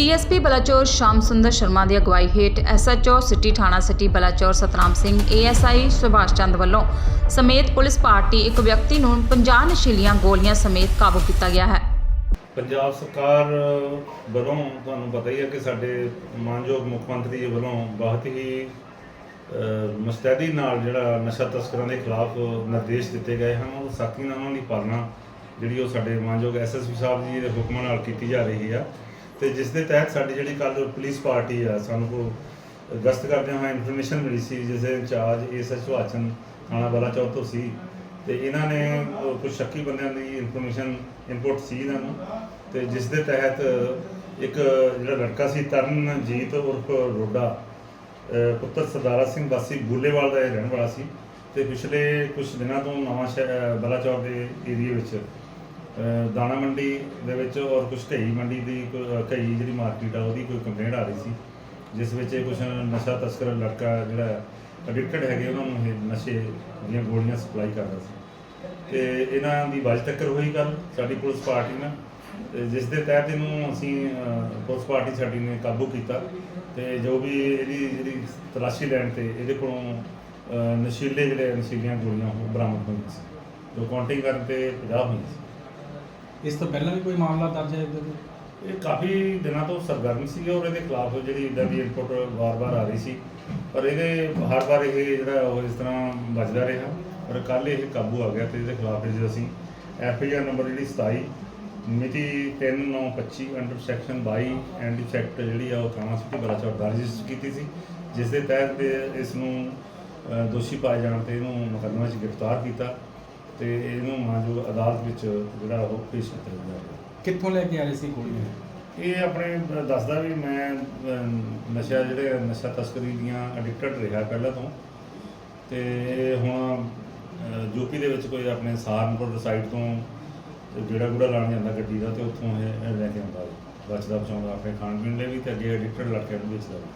DSP Balachaur ਸ਼ਾਮ ਸੁੰਦਰ ਸ਼ਰਮਾ ਦੀ ਅਗਵਾਈ ਹੇਠ ਐਸਐਚਓ ਸਿਟੀ ਥਾਣਾ ਸਿਟੀ ਬਲਾਚੌਰ ਸਤਨਾਮ ਸਿੰਘ ਏਐਸਆਈ ਸੁਭਾਸ਼ ਚੰਦ ਵੱਲੋਂ ਸਮੇਤ ਪੁਲਿਸ ਪਾਰਟੀ ਇੱਕ ਵਿਅਕਤੀ ਨੂੰ 50 ਨਸ਼ੀਲੀਆਂ ਗੋਲੀਆਂ ਸਮੇਤ ਕਾਬੂ ਕੀਤਾ ਗਿਆ ਹੈ। ਪੰਜਾਬ ਸਰਕਾਰ ਵੱਲੋਂ ਤੁਹਾਨੂੰ ਪਤਾ ਹੀ ਹੈ ਕਿ ਸਾਡੇ ਮਾਨਯੋਗ ਮੁੱਖ ਮੰਤਰੀ ਜੀ ਵੱਲੋਂ ਬਹੁਤ ਹੀ ਅ, ਨਾਲ ਜਿਹੜਾ ਨਸ਼ਾ ਤਸਕਰਾਂ ਦੇ ਖਿਲਾਫ ਨਿਰਦੇਸ਼ ਦਿੱਤੇ ਗਏ ਹਨ। ਉਹ ਸਖਤੀ ਨਾਲ ਉਹਨਾਂ ਦੀ ਪਾਲਣਾ ਜਿਹੜੀ ਉਹ ਸਾਡੇ ਮਾਨਯੋਗ ਐਸਐਸਪੀ ਸਾਹਿਬ ਜੀ ਦੇ ਹੁਕਮਾਂ ਨਾਲ ਕੀਤੀ ਜਾ ਰਹੀ ਆ। ਤੇ ਜਿਸ ਦੇ ਤਹਿਤ ਸਾਡੀ ਜਿਹੜੀ ਕੱਲ ਪੁਲਿਸ ਪਾਰਟੀ ਆ, ਸਾਨੂੰ ਕੋ ਗਸ਼ਤ ਕਰਦਿਆਂ ਹੋਏ ਇਨਫੋਰਮੇਸ਼ਨ ਮਿਲੀ ਸੀ ਜਿਸ ਦੇ ਇੰਚਾਰਜ ਐਸਐਚਓ ਆਚਨ ਥਾਣਾ ਬਲਾਚੌਰ ਤੋਂ ਸੀ। ਤੇ ਇਹਨਾਂ ਨੇ ਕੁਝ ਸ਼ੱਕੀ ਬੰਦਿਆਂ ਦੀ ਇਨਫੋਰਮੇਸ਼ਨ ਇਨਪੁਟ ਸੀ ਇਹਨਾਂ ਨੂੰ। ਤੇ ਜਿਸ ਦੇ ਤਹਿਤ ਇੱਕ ਜਿਹੜਾ ਲੜਕਾ ਸੀ, ਤਰਨਜੀਤ ਉਰਫ ਰੋਡਾ ਪੁੱਤਰ ਸਰਦਾਰਾ ਸਿੰਘ ਵਾਸੀ ਬੁੱਲੇਵਾਲ ਦਾ ਇਹ ਰਹਿਣ ਵਾਲਾ ਸੀ। ਤੇ ਪਿਛਲੇ ਕੁਝ ਦਿਨਾਂ ਤੋਂ ਨਵਾਂ ਸ਼ਹਿਰ ਬਲਾਚੌਰ ਦੇ ਏਰੀਆ ਵਿੱਚ ਦਾਣਾ ਮੰਡੀ ਦੇ ਵਿੱਚ ਔਰ ਕੁਝ ਕਈ ਮੰਡੀ ਦੀ ਕੋ- ਜਿਹੜੀ ਮਾਰਕੀਟ ਆ, ਉਹਦੀ ਕੋਈ ਕੰਪਲੇਂਟ ਆ ਰਹੀ ਸੀ, ਜਿਸ ਵਿੱਚ ਇਹ ਕੁਝ ਨਸ਼ਾ ਤਸਕਰ ਲੜਕਾ ਜਿਹੜਾ ਐਡਿਕਟਡ ਹੈਗੇ, ਉਹਨਾਂ ਨੂੰ ਇਹ ਨਸ਼ੇ ਦੀਆਂ ਗੋਲੀਆਂ ਸਪਲਾਈ ਕਰਦਾ ਸੀ। ਤੇ ਇਹਨਾਂ ਦੀ ਬਾਜ ਟੱਕਰ ਹੋਈ ਗੱਲ ਸਾਡੀ ਪੁਲਿਸ ਪਾਰਟੀ ਨਾਲ, ਤੇ ਜਿਸ ਦੇ ਤਹਿਤ ਇਹਨੂੰ ਅਸੀਂ ਪੁਲਿਸ ਪਾਰਟੀ ਸਾਡੀ ਨੇ ਕਾਬੂ ਕੀਤਾ, ਤੇ ਜੋ ਵੀ ਇਹਦੀ ਜਿਹੜੀ ਤਲਾਸ਼ੀ ਲੈਣ ਤੇ ਇਹਦੇ ਕੋਲੋਂ ਨਸ਼ੀਲੇ ਜਿਹੜੇ ਨਸ਼ੀਲੀਆਂ ਗੋਲੀਆਂ, ਉਹ ਬਰਾਮਦ ਹੋਈਆਂ ਸੀ, ਜੋ ਕਾਊਂਟਿੰਗ ਕਰਨ ਤੇ 50 ਹੋਈਆਂ ਸੀ। ਇਸ ਤੋਂ ਪਹਿਲਾਂ ਵੀ ਕੋਈ ਮਾਮਲਾ ਦਰਜ ਹੈ ਇਹਦੇ ਤੇ? ਇਹ ਕਾਫੀ ਦਿਨਾਂ ਤੋਂ ਸਰਗਰਮ ਸੀ ਔਰ ਇਹਦੇ ਖਿਲਾਫ ਜਿਹੜੀ ਇਦਾਂ ਦੀ ਇਨਪੁਟ ਵਾਰ-ਵਾਰ ਆ ਰਹੀ ਸੀ। ਪਰ ਇਹਦੇ ਹਰ ਵਾਰ ਇਹ ਜਿਹੜਾ ਉਹ ਇਸ ਤਰ੍ਹਾਂ ਵੱਜਦਾ ਰਿਹਾ ਪਰ ਕੱਲ ਇਹ ਕਾਬੂ ਆ ਗਿਆ ਤੇ ਇਹਦੇ ਖਿਲਾਫ ਜੇ ਅਸੀਂ ਐਫ ਆਈ ਆਰ ਨੰਬਰ ਜਿਹੜੀ 27 ਮਿਤੀ 3925 ਅੰਡਰ ਸੈਕਸ਼ਨ 22 ਐਂਟੀ ਸੈਕਟ ਜਿਹੜੀ ਆ ਉਹ ਥਾਣਾ ਸਿਟੀ ਬਲਾਚੌਰ ਦਰਜ ਰਜਿਸਟਰ ਕੀਤੀ ਸੀ, ਜਿਸ ਦੇ ਤਹਿਤ ਇਸ ਨੂੰ ਦੋਸ਼ੀ ਪਾਏ ਜਾਣ ਤੇ ਇਹਨੂੰ ਮੁਕੱਦਮੇ 'ਚ ਗ੍ਰਿਫਤਾਰ ਕੀਤਾ। ਤੇ ਇਹਨੂੰ ਮਾਨਯੋਗ ਅਦਾਲਤ ਵਿੱਚ ਜਿਹੜਾ ਉਹ ਪੇਸ਼ ਕੀਤਾ ਜਾਵੇਗਾ ਕਿੱਥੋਂ ਲੈ ਕੇ ਆ ਰਹੇ ਸੀ ਗੋਲੀਆਂ ਇਹ ਆਪਣੇ ਦੱਸਦਾ ਵੀ ਮੈਂ ਨਸ਼ਾ ਜਿਹੜੇ ਨਸ਼ਾ ਤਸਕਰੀ ਦੀਆਂ ਐਡਿਕਟਡ ਰਿਹਾ ਪਹਿਲਾਂ ਤੋਂ। ਤੇ ਹੁਣ ਯੂਪੀ ਦੇ ਵਿੱਚ ਕੋਈ ਆਪਣੇ ਸਹਾਰਨਪੁਰ ਸਾਈਡ ਤੋਂ ਜਿਹੜਾ ਗੁੜਾ ਲਾਣ ਜਾਂਦਾ ਗੱਡੀ ਦਾ ਤੇ ਉੱਥੋਂ ਇਹ ਇਹ ਲੈ ਕੇ ਆਉਂਦਾ ਬਚਦਾ ਬਚਾਉਂਦਾ ਆਪਣੇ ਖਾਣ ਪੀਣ ਲਈ ਵੀ ਤੇ ਅੱਗੇ ਐਡਿਕਟਡ ਲੜਕਿਆਂ ਨੂੰ ਵੇਚਦਾ ਵੀ।